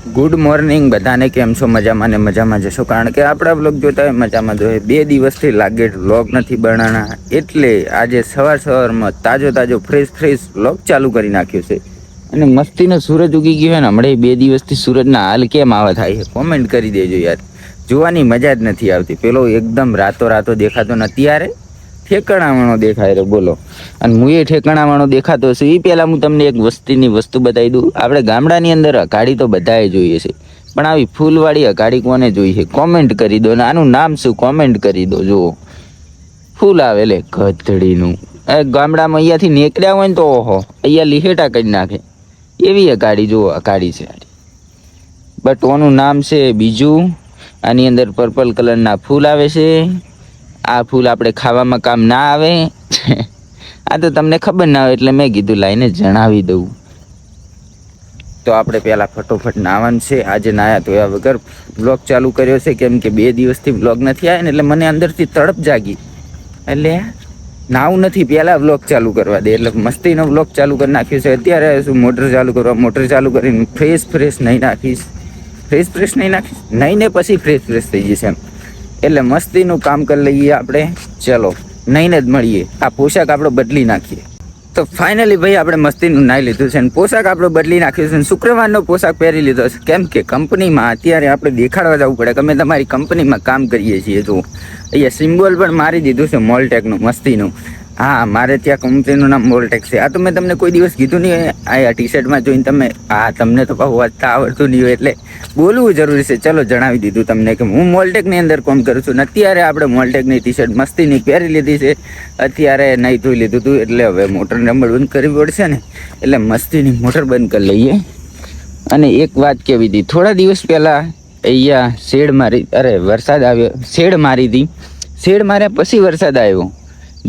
Good morning બધાને કેમ છો? મજામાં ને મજામાં જશો? કારણ કે આપણા બ્લોગ જોતા હોય, મજામાં જોઈએ બે દિવસથી લાગે બ્લોગ નથી બનાવના એટલે આજે સવાર સવારમાં તાજો તાજો ફ્રેશ ફ્રેશ બ્લોગ ચાલુ કરી નાખ્યો છે. અને મસ્તીનો સૂરજ ઉગી ગયો ને, હમણાં બે દિવસથી સૂરજના હાલ કેમ આવા થાય છે? કોમેન્ટ કરી દેજો યાર. જોવાની મજા જ નથી આવતી. પેલો એકદમ રાતો રાતો દેખાતો ને યારે ઠેકાણાવાળો દેખાય રે બોલો. અને હું એ ઠેકાણાવાળો દેખાતો હશે એ પહેલાં હું તમને એક વસ્તીની વસ્તુ બતાવી દઉં. આપણે ગામડાની અંદર અઘાડી તો બધાએ જોઈએ છે, પણ આવી ફૂલવાળી અઘાડી કોને જોઈએ કોમેન્ટ કરી દો ને આનું નામ શું? કોમેન્ટ કરી દો, જુઓ. ફૂલ આવે લે, ગધડીનું. એ ગામડામાં અહીંયાથી નીકળ્યા હોય ને તો ઓહો, અહીંયા લીહેટા કરી નાખે. એવી અઘાડી, જુઓ, અઘાડી છે બટ ઓનું નામ છે બીજું. આની અંદર પર્પલ કલરના ફૂલ આવે છે. આ ફૂલ આપણે ખાવામાં કામ ના આવે. આ તો તમને ખબર ના હોય એટલે મેં કીધું લાઈને જણાવી દઉં. તો આપણે પહેલાં ફટોફટ નાવાનું છે. આજે નાયા ધોયા વગર બ્લોગ ચાલુ કર્યો છે. કેમ કે બે દિવસથી બ્લોગ નથી આવ્યા ને એટલે મને અંદરથી તડપ જાગી. એટલે નાવું નથી. પહેલાં બ્લોગ ચાલુ કરવા દે. એટલે મસ્તીનો બ્લોગ ચાલુ કરી નાખ્યો છે. અત્યારે શું મોટર ચાલુ કરવા મોટર ચાલુ કરીને ફ્રેશ ફ્રેશ નહીં નાખીશ. ફ્રેશ ફ્રેશ નહીં નાખીશ. નહીં ને પછી ફ્રેશ ફ્રેશ થઈ જશે એમ. એટલે મસ્તીનું કામ કરી લઈએ આપણે. ચલો નહીં જ મળીએ. આ પોશાક આપણો બદલી નાખીએ. તો ફાઇનલી ભાઈ આપણે મસ્તીનું નાઈ લીધું છે અને પોશાક આપણો બદલી નાખ્યો છે અને શુક્રવારનો પોશાક પહેરી લીધો છે. કેમ કે કંપનીમાં અત્યારે આપણે દેખાડવા જવું પડે કે અમે તમારી કંપનીમાં કામ કરીએ છીએ તો. અહીંયા સિમ્બોલ પણ મારી દીધું છે મોલટેકનું, મસ્તીનું. હા, મારે ત્યાં કંપનીનું નામ મોલટેક છે. આ તો મેં તમને કોઈ દિવસ કીધું નહીં, આ ટી શર્ટમાં જોઈને તમે હા તમને તો પાછું વાંચતા આવડતું નહીં હોય એટલે બોલવું જરૂરી છે. ચલો, જણાવી દીધું તમને કે હું મોલટેકની અંદર કામ કરું છું. અત્યારે આપણે મોલટેકની ટી શર્ટ મસ્તીની પહેરી લીધી છે. અત્યારે નહીં ધોઈ લીધું હતું એટલે હવે મોટર નંબર બંધ કરવી પડશે ને. એટલે મસ્તીની મોટર બંધ કરી લઈએ. અને એક વાત કહેવી હતી થોડા દિવસ પહેલાં અહીંયા શેડ મારી, અરે વરસાદ આવ્યો, શેડ મારી હતી શેડ માર્યા પછી વરસાદ આવ્યો.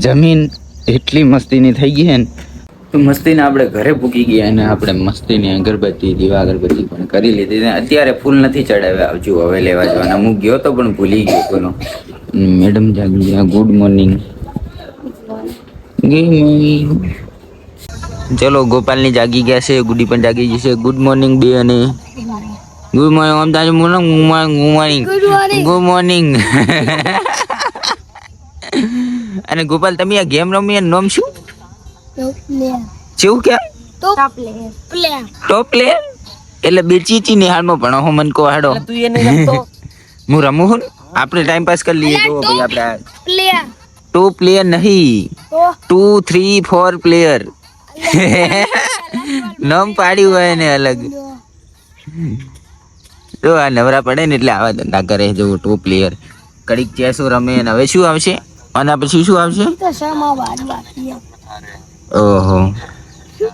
જમીન એટલી મસ્તીની થઈ ગઈ ને. મસ્તીને આપણે ઘરે પૂકી ગયા અને આપણે મસ્તીની અગરબત્તી દીવા અગરબત્તી પણ કરી લીધી અત્યારે ફૂલ નથી ચડાવ્યા. આવજો હવે લેવા જવાના. હું ગયો તો પણ ભૂલી ગયો કોનો. મેડમ જાગી ગયા. Good morning. ચલો ગોપાલની જાગી ગયા છે. ગુડી પણ જાગી ગઈ છે. ગુડ મોર્નિંગ બે અને ગુડ મોર્નિંગ. ઓમ તાજુ morning. Good morning. Good morning. અને ગોપાલ તમે આ ગેમ રમી એનું નામ શું? જેવું કે? ટોપ પ્લેયર એટલે બે ચીચી ની હાલમાં ભણો હું મન કો હાડો. તું એને રમતો હું રમું હું આપણે ટાઈમ પાસ કરી લઈએ તો ભાઈ આપણે પ્લેયર ટુ પ્લેયર નહીં. ટુ થ્રી ફોર પ્લેયર નામ પાડ્યું હોય ને અલગ. જો આ નવરા પડે ને એટલે આવા ધંધા કરે જો ટુ પ્લેયર કડીક ચેસો રમે ને હવે શું આવશે? અને પછી શું આવશે? ઓહો.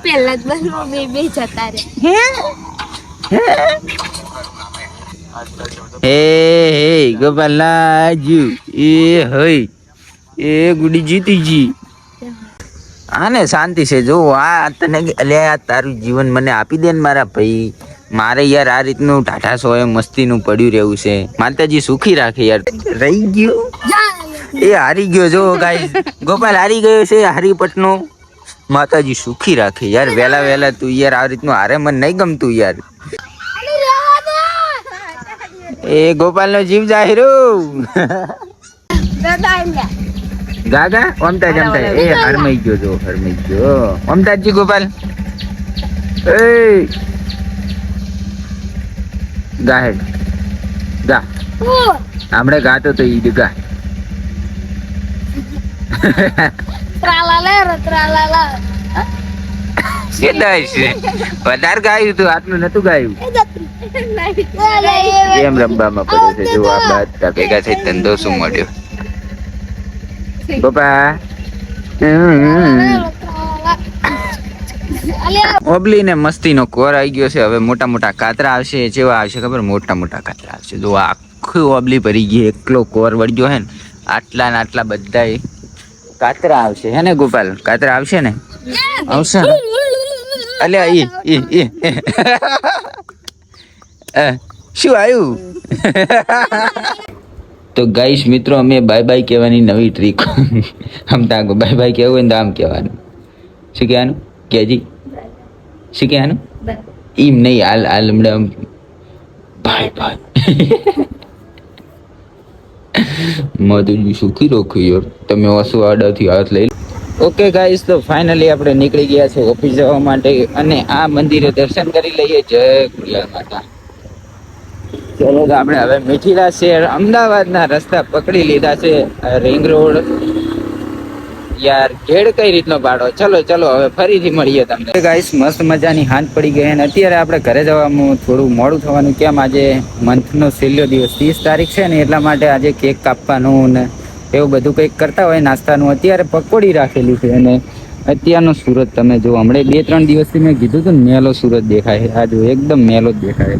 પહેલા જ બસ બે બે જતા રે હે? હે? ગોપાલ લાજુ. એ હઈ. એ ગુડી જીતી જી આને શાંતિ છે. જો આ તને અલે આ તારું જીવન મને આપી દે ને મારા ભાઈ. મારે યાર આ રીતનું ટાટા સોએ મસ્તીનું પડ્યું રહેવું છે. માતાજી સુખી રાખે યાર. રહી ગયો. એ હારી ગયો જો ગાઈસ ગોપાલ હારી ગયો છે હરીપટનો. માતાજી સુખી રાખે યાર વહેલા વહેલા તું યાર આ રીતનું હારે મને નહીં ગમતું યાર. એ ગોપાલનો જીવ જાહેરો. ગાગા ઓમતાજ જમતા એ હરમાઈ ગયો જો હરમાઈ ગયો. ઓમતાજી ગોપાલ. એ ગાહેડ ગા. હમણાં ગાતો તો ઈદ ગા. ત્રાલાલા ટ્રાલાલા કે છે? વધારે ગાયું તું આટલું નતું ગાયું. કેમ રમવામાં પડ્યો છે? જો આ બધા ભેગા થઈ ધંધો શું મળ્યો? પપ્પા? ઓબલી ને મસ્તીનો કોર આવી ગયો છે. હવે મોટા મોટા કાતરા આવશે જેવા આવશે ખબર? મોટા મોટા કાતરા આવશે. જો આખું ઓબલી ભરી ગઈ એકલો કોર વળગ્યો હે ને. આટલા ને આટલા બધાય કાતરા આવશે. હે ને ગોપાલ? કાતરા આવશે ને? આવશે ને? અલ્યા ઈ ઈ ઈ. શું આવ્યું? તો ગાઈશ મિત્રો અમે બાય બાય કહેવાની નવી ટ્રીક આમ તાંગો બાય બાય કહેવું હોય ને તો આમ કહેવાનું. શું કહેવાનું? કેજી શું કહેવાનું? એમ નહીં હાલ હાલ હમણાં આમ. મધુજી સુખી રોખ્યું યાર તમે ઓછું આડાથી હાથ લઈ ઓકે ગાઈસ તો ફાઇનલી આપણે નીકળી ગયા છે ઓફિસ જવા માટે અને આ મંદિરે દર્શન કરી લઈએ. જય ખુડિયાર માતા. ચલો આપણે હવે મિઠીલા શહેર અમદાવાદના રસ્તા પકડી લીધા છે રિંગ રોડ યાર, ઘેડ કઈ રીતનો પાડો? ચલો ચલો, હવે ફરીથી મળીએ તમને. ગાઈસ મસ્ત મજાની હાંજ પડી ગઈ અને અત્યારે આપણે ઘરે જવાનું, થોડું મોડું થવાનું. કેમ આજે મંથનો છેલ્લો દિવસ? ત્રીસ તારીખ છે ને, એટલા માટે આજે કેક કાપવાનું ને એવું બધું કંઈક કરતા હોય, નાસ્તાનું. અત્યારે પકોડી રાખેલી છે અને અત્યારનો સુરત તમે જો હમણાં બે, ત્રણ દિવસથી મેં કીધું હતું મેલો સુરત દેખાય આ જો એકદમ મેલો જ દેખાય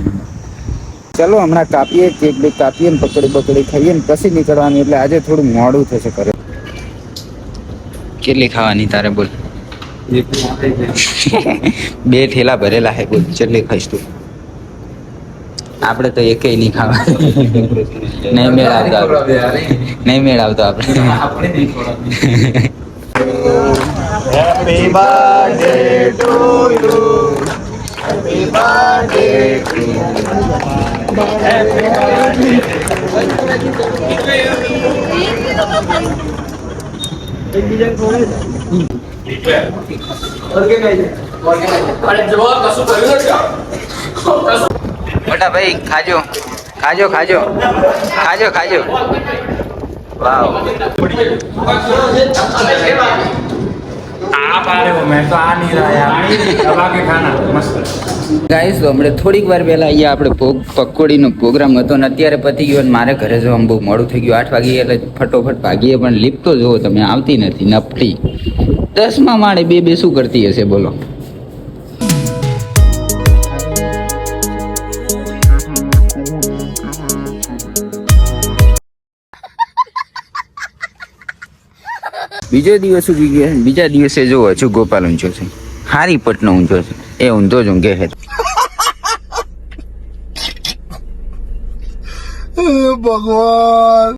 ચલો, હમણાં કાપીએ, કેક બે કાપીએ ને પકડી પકડી ખાઈએ ને પછી નીકળવાની, એટલે આજે થોડું મોડું થશે કરે કેટલી ખાવાની તારે બોલ? બે થેલા ભરેલા હે, બોલ કેટલી ખાઈશ તું. આપણે તો એકે નહીં ખાવા નહીં મેળ આવતો નહીં મેળ આવતો આપણે. Happy birthday to you. Happy birthday to you. મોટા ભાઈ ખાજો. ખાજો ખાજો. ખાજો ખાજો. વાવ. ખા રહે ગાઈસ હમણે થોડીક વાર પહેલાં અહીંયા આપણે ભોગ, પકોડીનો પ્રોગ્રામ હતો અને અત્યારે પતી ગયો અને મારે ઘરે જવાનું બહુ મોડું થઈ ગયું. આઠ વાગે એટલે ફટોફટ ભાગીએ, પણ લીપતો તો જુઓ તમે, આવતી નથી નપટી દસમા માળે બે બે શું કરતી હશે, બોલો. બીજો દિવસ ઉગી ગયો? બીજા દિવસે જો હજુ ગોપાલ ઊંચો છે. હારી પટનો ઊંચો છે. એ ઊંધો જ ઊંઘે છે ભગવાન.